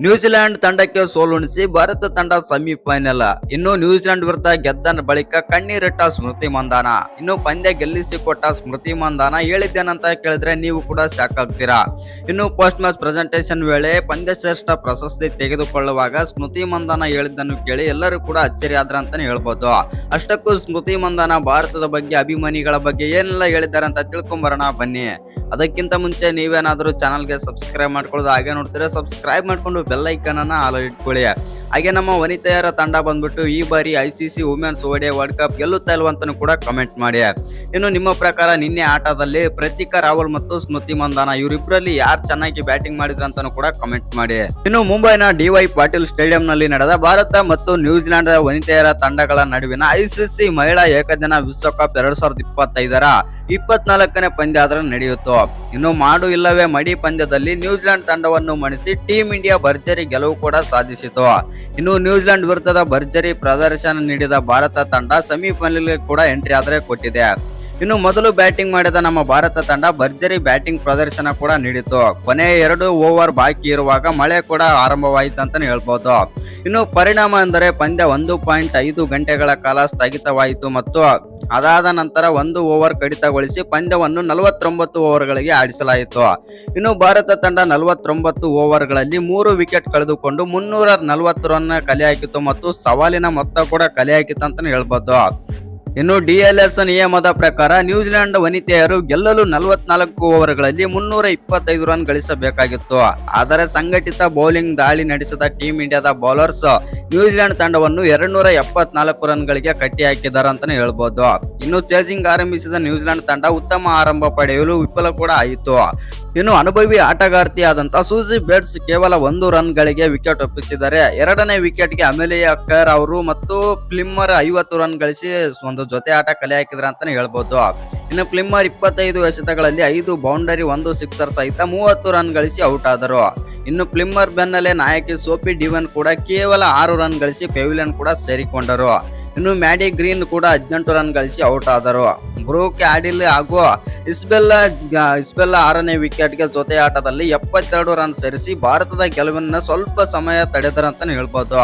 New Zealand ತಂಡಕ್ಕೆ ಸೋಲುಣಿಸಿ ಭಾರತ ತಂಡ semifinal. ಇನ್ನು ನ್ಯೂಜಿಲೆಂಡ್ ವಿರುದ್ಧ ಗೆದ್ದ ಬಳಿಕ ಕಣ್ಣೀರಿಟ್ಟ ಸ್ಮೃತಿ ಮಂದಾನ. ಇನ್ನು ಪಂದ್ಯ ಗೆಲ್ಲಿಸಿಕೊಟ್ಟ ಸ್ಮೃತಿ ಮಂದಾನ ಹೇಳಿದ್ದೇನಂತ ಕೇಳಿದ್ರೆ ನೀವು ಕೂಡ ಶಾಕ್ ಆಗ್ತೀರಾ. ಇನ್ನು ಪೋಸ್ಟ್ ಮ್ಯಾಚ್ ಪ್ರೆಸೆಂಟೇಷನ್ ವೇಳೆ ಪಂದ್ಯ ಶ್ರೇಷ್ಠ ಪ್ರಶಸ್ತಿ ತೆಗೆದುಕೊಳ್ಳುವಾಗ ಸ್ಮೃತಿ ಮಂದಾನ ಹೇಳಿದ್ದನ್ನು ಕೇಳಿ ಎಲ್ಲರೂ ಕೂಡ ಅಚ್ಚರಿ ಆದ್ರ ಅಂತಾನೆ ಹೇಳ್ಬೋದು. ಅಷ್ಟಕ್ಕೂ ಸ್ಮೃತಿ ಮಂದಾನ ಭಾರತದ ಬಗ್ಗೆ ಅಭಿಮಾನಿಗಳ ಬಗ್ಗೆ ಏನೆಲ್ಲ ಹೇಳಿದ್ದಾರೆ ಅಂತ ತಿಳ್ಕೊಂಬರೋಣ ಬನ್ನಿ. ಅದಕ್ಕಿಂತ ಮುಂಚೆ ನೀವೇನಾದರೂ ಚಾನಲ್ಗೆ ಸಬ್ಸ್ಕ್ರೈಬ್ ಮಾಡ್ಕೊಳ್ಳೋದು ಹಾಗೆ ನೋಡ್ತೀರಾ ಸಬ್ಸ್ಕ್ರೈಬ್ ಮಾಡಿಕೊಂಡು ಬೆಲ್ ಐಕನನ್ನು ಆಲ ಇಟ್ಕೊಳ್ಳಿ. ಹಾಗೆ ನಮ್ಮ ವನಿತೆಯರ ತಂಡ ಬಂದ್ಬಿಟ್ಟು ಈ ಬಾರಿ I C C women's ODI world cup ಗೆಲ್ಲುತ್ತಾ ಇಲ್ವಂತನೂ ಕೂಡ ಕಮೆಂಟ್ ಮಾಡಿ. ಇನ್ನು ನಿಮ್ಮ ಪ್ರಕಾರ ನಿನ್ನೆ ಆಟದಲ್ಲಿ ಪ್ರತಿಕಾ ರಾಹುಲ್ ಮತ್ತು ಸ್ಮೃತಿ ಮಂದಾನ ಇವರಿಬ್ಬರಲ್ಲಿ ಯಾರು ಚೆನ್ನಾಗಿ ಬ್ಯಾಟಿಂಗ್ ಮಾಡಿದ್ರು ಅಂತಾನೂ ಕೂಡ ಕಮೆಂಟ್ ಮಾಡಿ. ಇನ್ನು ಮುಂಬೈನ ಡಿ ವೈ ಪಾಟೀಲ್ ಸ್ಟೇಡಿಯಂನಲ್ಲಿ ನಡೆದ ಭಾರತ ಮತ್ತು ನ್ಯೂಜಿಲೆಂಡ್ ವನಿತೆಯರ ತಂಡಗಳ ನಡುವಿನ ಐಸಿಸಿ ಮಹಿಳಾ ಏಕದಿನ ವಿಶ್ವಕಪ್ ಎರಡು ಸಾವಿರದ ಇಪ್ಪತ್ತೈದರ ಇಪ್ಪತ್ನಾಲ್ಕನೇ ಪಂದ್ಯ ಆದ್ರೆ ನಡೆಯಿತು ಇನ್ನು ಮಾಡು ಇಲ್ಲವೇ ಮಡಿ ಪಂದ್ಯದಲ್ಲಿ ನ್ಯೂಜಿಲೆಂಡ್ ತಂಡವನ್ನು ಮಣಿಸಿ ಟೀಂ ಇಂಡಿಯಾ ಭರ್ಜರಿ ಗೆಲುವು ಕೂಡ ಸಾಧಿಸಿತು. ಇನ್ನು ನ್ಯೂಜಿಲೆಂಡ್ ವಿರುದ್ಧದ ಭರ್ಜರಿ ಪ್ರದರ್ಶನ ನೀಡಿದ ಭಾರತ ತಂಡ ಸೆಮಿಫೈನಲ್ ಕೂಡ ಎಂಟ್ರಿ ಆದರೆ ಕೊಟ್ಟಿದೆ. ಇನ್ನು ಮೊದಲು ಬ್ಯಾಟಿಂಗ್ ಮಾಡಿದ ನಮ್ಮ ಭಾರತ ತಂಡ ಭರ್ಜರಿ ಬ್ಯಾಟಿಂಗ್ ಪ್ರದರ್ಶನ ಕೂಡ ನೀಡಿತು ಕೊನೆಯ ಎರಡು ಓವರ್ ಬಾಕಿ ಇರುವಾಗ ಮಳೆ ಕೂಡ ಆರಂಭವಾಯಿತು ಅಂತಾನೆ ಹೇಳ್ಬೋದು. ಇನ್ನು ಪರಿಣಾಮ ಅಂದರೆ ಪಂದ್ಯ ಒಂದು ಪಾಯಿಂಟ್ ಐದು ಗಂಟೆಗಳ ಕಾಲ ಸ್ಥಗಿತವಾಯಿತು ಮತ್ತು ಅದಾದ ನಂತರ ಒಂದು ಓವರ್ ಕಡಿತಗೊಳಿಸಿ ಪಂದ್ಯವನ್ನು ನಲವತ್ತೊಂಬತ್ತು ಓವರ್ಗಳಿಗೆ ಆಡಿಸಲಾಯಿತು. ಇನ್ನು ಭಾರತ ತಂಡ ನಲವತ್ತೊಂಬತ್ತು ಓವರ್ಗಳಲ್ಲಿ ಮೂರು ವಿಕೆಟ್ ಕಳೆದುಕೊಂಡು ಮುನ್ನೂರ ನಲವತ್ತು ರನ್ ಕಲೆ ಮತ್ತು ಸವಾಲಿನ ಮೊತ್ತ ಕೂಡ ಕಲೆ ಹಾಕಿತು ಅಂತಲೇ ಹೇಳ್ಬೋದು. ಇನ್ನು ಡಿಎಲ್ಎಸ್ ನಿಯಮದ ಪ್ರಕಾರ ನ್ಯೂಜಿಲೆಂಡ್ ವನಿತೆಯರು ಗೆಲ್ಲಲು ನಲವತ್ನಾಲ್ಕು ಓವರ್ಗಳಲ್ಲಿ ಮುನ್ನೂರ ಇಪ್ಪತ್ತೈದು ರನ್ ಗಳಿಸಬೇಕಾಗಿತ್ತು. ಆದರೆ ಸಂಘಟಿತ ಬೌಲಿಂಗ್ ದಾಳಿ ನಡೆಸಿದ ಟೀಂ ಇಂಡಿಯಾದ ಬೌಲರ್ಸ್ ನ್ಯೂಜಿಲೆಂಡ್ ತಂಡವನ್ನು ಎರಡ್ನೂರ ಎಪ್ಪತ್ನಾಲ್ಕು ರನ್ಗಳಿಗೆ ಕಟ್ಟಿ ಹಾಕಿದ್ದಾರೆ ಹೇಳ್ಬೋದು. ಇನ್ನು ಚೇಸಿಂಗ್ ಆರಂಭಿಸಿದ ನ್ಯೂಜಿಲೆಂಡ್ ತಂಡ ಉತ್ತಮ ಆರಂಭ ಪಡೆಯಲು ವಿಫಲ ಕೂಡ ಆಯಿತು. ಇನ್ನು ಅನುಭವಿ ಆಟಗಾರ್ತಿಯಾದಂತಹ ಸೂಜಿ ಬೇಟ್ಸ್ ಕೇವಲ ಒಂದು ರನ್ ಗಳಿಗೆ ವಿಕೆಟ್ ಒಪ್ಪಿಸಿದ್ದಾರೆ ಎರಡನೇ ವಿಕೆಟ್ಗೆ ಅಮೇಲಿಯ ಅಕ್ಕರ್ ಅವರು ಮತ್ತು ಫ್ಲಿಮ್ಮರ್ ಐವತ್ತು ರನ್ ಗಳಿಸಿ ಒಂದು ಜೊತೆ ಆಟ ಕಲೆ ಹಾಕಿದ್ರ ಅಂತಾನೆ ಹೇಳ್ಬೋದು. ಇನ್ನು ಫ್ಲಿಮ್ಮರ್ ಇಪ್ಪತ್ತೈದು ಎಸೆತಗಳಲ್ಲಿ ಐದು, ಬೌಂಡರಿ ಒಂದು, ಸಿಕ್ಸರ್ ಸಹಿತ ಮೂವತ್ತು ರನ್ ಗಳಿಸಿ ಔಟ್ ಆದರು. ಇನ್ನು ಫ್ಲಿಮ್ಮರ್ ಬೆನ್ನಲ್ಲೇ ನಾಯಕಿ ಸೋಪಿ ಡಿವನ್ ಕೂಡ ಕೇವಲ ಆರು ರನ್ ಗಳಿಸಿ ಪೆವಿಲಿಯನ್ ಕೂಡ ಸೇರಿಕೊಂಡರು. ಇನ್ನು ಮ್ಯಾಡಿ ಗ್ರೀನ್ ಕೂಡ ಹದಿನೆಂಟು ರನ್ ಗಳಿಸಿ ಔಟ್ ಆದರು. ಬ್ರೂಕ್ ಆಡಿಲ್ ಹಾಗೂ ಇಸ್ಬೆಲ್ಲಾ ಇಸ್ಬೆಲ್ಲಾ ಆರನೇ ವಿಕೆಟ್ಗೆ ಜೊತೆ ಆಟದಲ್ಲಿ ಎಪ್ಪತ್ತೆರಡು ರನ್ ಸೇರಿಸಿ ಭಾರತದ ಗೆಲುವನ್ನು ಸ್ವಲ್ಪ ಸಮಯ ತಡೆದರು ಅಂತ ಹೇಳ್ಬೋದು.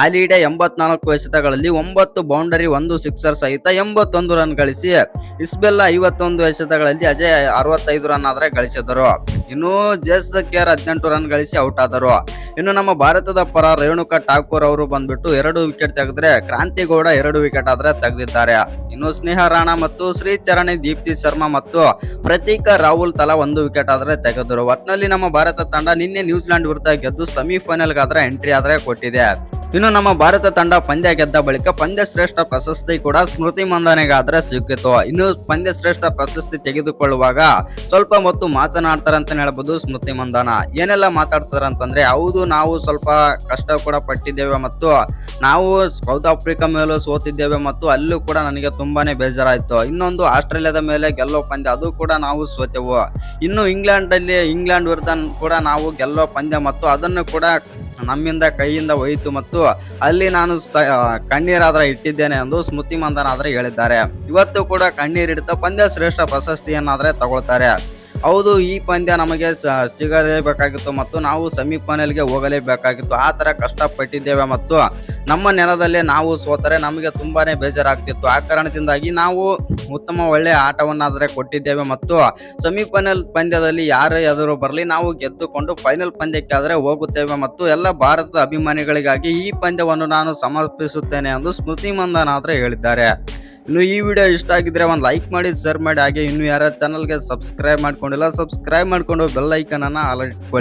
ಆಲಿಡೆ ಎಂಬತ್ನಾಲ್ಕು ಎಸೆತಗಳಲ್ಲಿ ಒಂಬತ್ತು, ಬೌಂಡರಿ ಒಂದು, ಸಿಕ್ಸರ್ ಸಹಿತ ಎಂಬತ್ತೊಂದು ರನ್ ಗಳಿಸಿ ಇಸ್ಬೆಲ್ಲಾ ಐವತ್ತೊಂದು ಎಸೆತಗಳಲ್ಲಿ ಅಜಯ್ ಅರವತ್ತೈದು ರನ್ ಆದರೆ ಗಳಿಸಿದರು. ಇನ್ನು ಜೇಸ್ ಕೇರ್ ಹದಿನೆಂಟು ರನ್ ಗಳಿಸಿ ಔಟ್ ಆದರು. ಇನ್ನು ನಮ್ಮ ಭಾರತದ ಪರ ರೇಣುಕಾ ಠಾಕೂರ್ ಅವರು ಬಂದ್ಬಿಟ್ಟು ಎರಡು ವಿಕೆಟ್ ತೆಗೆದ್ರೆ ಕ್ರಾಂತಿಗೌಡ ಎರಡು ವಿಕೆಟ್ ಆದ್ರೆ ತೆಗೆದಿದ್ದಾರೆ. ಇನ್ನು ಸ್ನೇಹ ರಾಣಾ ಮತ್ತು ಶ್ರೀ ಚರಣಿ ದೀಪ್ತಿ ಶರ್ಮಾ ಮತ್ತು ಪ್ರತೀಕ ರಾಹುಲ್ ತಲಾ ಒಂದು ವಿಕೆಟ್ ಆದ್ರೆ ತೆಗೆದರು. ಒಟ್ನಲ್ಲಿ ನಮ್ಮ ಭಾರತ ತಂಡ ನಿನ್ನೆ ನ್ಯೂಜಿಲೆಂಡ್ ವಿರುದ್ಧ ಗೆದ್ದು ಸೆಮಿಫೈನಲ್ಗಾದ್ರೆ ಎಂಟ್ರಿ ಆದ್ರೆ ಕೊಟ್ಟಿದೆ. ಇನ್ನು ನಮ್ಮ ಭಾರತ ತಂಡ ಪಂದ್ಯ ಗೆದ್ದ ಬಳಿಕ ಪಂದ್ಯ ಶ್ರೇಷ್ಠ ಪ್ರಶಸ್ತಿ ಕೂಡ ಸ್ಮೃತಿ ಮಂದನೆಗಾದ್ರೆ ಸಿಕ್ಕಿತು. ಇನ್ನು ಪಂದ್ಯ ಶ್ರೇಷ್ಠ ಪ್ರಶಸ್ತಿ ತೆಗೆದುಕೊಳ್ಳುವಾಗ ಸ್ವಲ್ಪ ಮತ್ತು ಮಾತನಾಡ್ತಾರೆ ಅಂತ ಹೇಳ್ಬೋದು ಸ್ಮೃತಿ ಮಂದನ. ಏನೆಲ್ಲ ಮಾತಾಡ್ತಾರೆ ಅಂತಂದ್ರೆ ಹೌದು, ನಾವು ಸ್ವಲ್ಪ ಕಷ್ಟ ಕೂಡ ಪಟ್ಟಿದ್ದೇವೆ ಮತ್ತು ನಾವು ಸೌತ್ ಆಫ್ರಿಕಾ ಮೇಲೂ ಸೋತಿದ್ದೇವೆ ಮತ್ತು ಅಲ್ಲೂ ಕೂಡ ನನಗೆ ತುಂಬಾನೇ ಬೇಜಾರಾಯಿತು. ಇನ್ನೊಂದು ಆಸ್ಟ್ರೇಲಿಯಾದ ಮೇಲೆ ಗೆಲ್ಲೋ ಪಂದ್ಯ, ಅದು ಕೂಡ ನಾವು ಸೋತೆವು. ಇನ್ನು ಇಂಗ್ಲೆಂಡ್ ಅಲ್ಲಿ ಇಂಗ್ಲೆಂಡ್ ವಿರುದ್ಧ ಕೂಡ ನಾವು ಗೆಲ್ಲೋ ಪಂದ್ಯ ಮತ್ತು ಅದನ್ನು ಕೂಡ ನಮ್ಮಿಂದ ಕೈಯಿಂದ ಹೋಯಿತು ಮತ್ತು ಅಲ್ಲಿ ನಾನು ಕಣ್ಣೀರಾದ್ರೆ ಇಟ್ಟಿದ್ದೇನೆ ಎಂದು ಸ್ಮೃತಿ ಮಂದನ ಆದ್ರೆ ಹೇಳಿದ್ದಾರೆ. ಇವತ್ತು ಕೂಡ ಕಣ್ಣೀರಿಡ್ತಾ ಪಂದ್ಯ ಶ್ರೇಷ್ಠ ಪ್ರಶಸ್ತಿಯನ್ನಾದ್ರೆ ತಗೊಳ್ತಾರೆ. ಹೌದು, ಈ ಪಂದ್ಯ ನಮಗೆ ಸಿಗಲೇಬೇಕಾಗಿತ್ತು ಮತ್ತು ನಾವು ಸೆಮಿಫೈನಲ್ಗೆ ಹೋಗಲೇಬೇಕಾಗಿತ್ತು. ಆ ಥರ ಕಷ್ಟಪಟ್ಟಿದ್ದೇವೆ ಮತ್ತು ನಮ್ಮ ನೆಲದಲ್ಲೇ ನಾವು ಸೋತರೆ ನಮಗೆ ತುಂಬಾನೇ ಬೇಜಾರಾಗ್ತಿತ್ತು. ಆ ಕಾರಣದಿಂದಾಗಿ ನಾವು ಉತ್ತಮ ಒಳ್ಳೆಯ ಆಟವನ್ನಾದರೆ ಕೊಟ್ಟಿದ್ದೇವೆ ಮತ್ತು ಸೆಮಿಫೈನಲ್ ಪಂದ್ಯದಲ್ಲಿ ಯಾರೇ ಎದುರು ಬರಲಿ ನಾವು ಗೆದ್ದುಕೊಂಡು ಫೈನಲ್ ಪಂದ್ಯಕ್ಕೆ ಆದರೆ ಹೋಗುತ್ತೇವೆ ಮತ್ತು ಎಲ್ಲ ಭಾರತದ ಅಭಿಮಾನಿಗಳಿಗಾಗಿ ಈ ಪಂದ್ಯವನ್ನು ನಾನು ಸಮರ್ಪಿಸುತ್ತೇನೆ ಎಂದು ಸ್ಮೃತಿ ಮಂದನ್ ಆದರೆ ಹೇಳಿದ್ದಾರೆ. ಇನ್ನು ಈ ವಿಡಿಯೋ ಇಷ್ಟ ಆಗಿದ್ರೆ ಒಂದು ಲೈಕ್ ಮಾಡಿ, ಶೇರ್ ಮಾಡಿ, ಹಾಗೆ ಇನ್ನು ಯಾರ ಚಾನಲ್ಗೆ ಸಬ್ಸ್ಕ್ರೈಬ್ ಮಾಡ್ಕೊಂಡಿಲ್ಲ ಸಬ್ಸ್ಕ್ರೈಬ್ ಮಾಡ್ಕೊಂಡು ಬೆಲ್ ಐಕನ್ ಅನ್ನ ಆಲ್ ಇಟ್ಕೊಳ್ಳಿ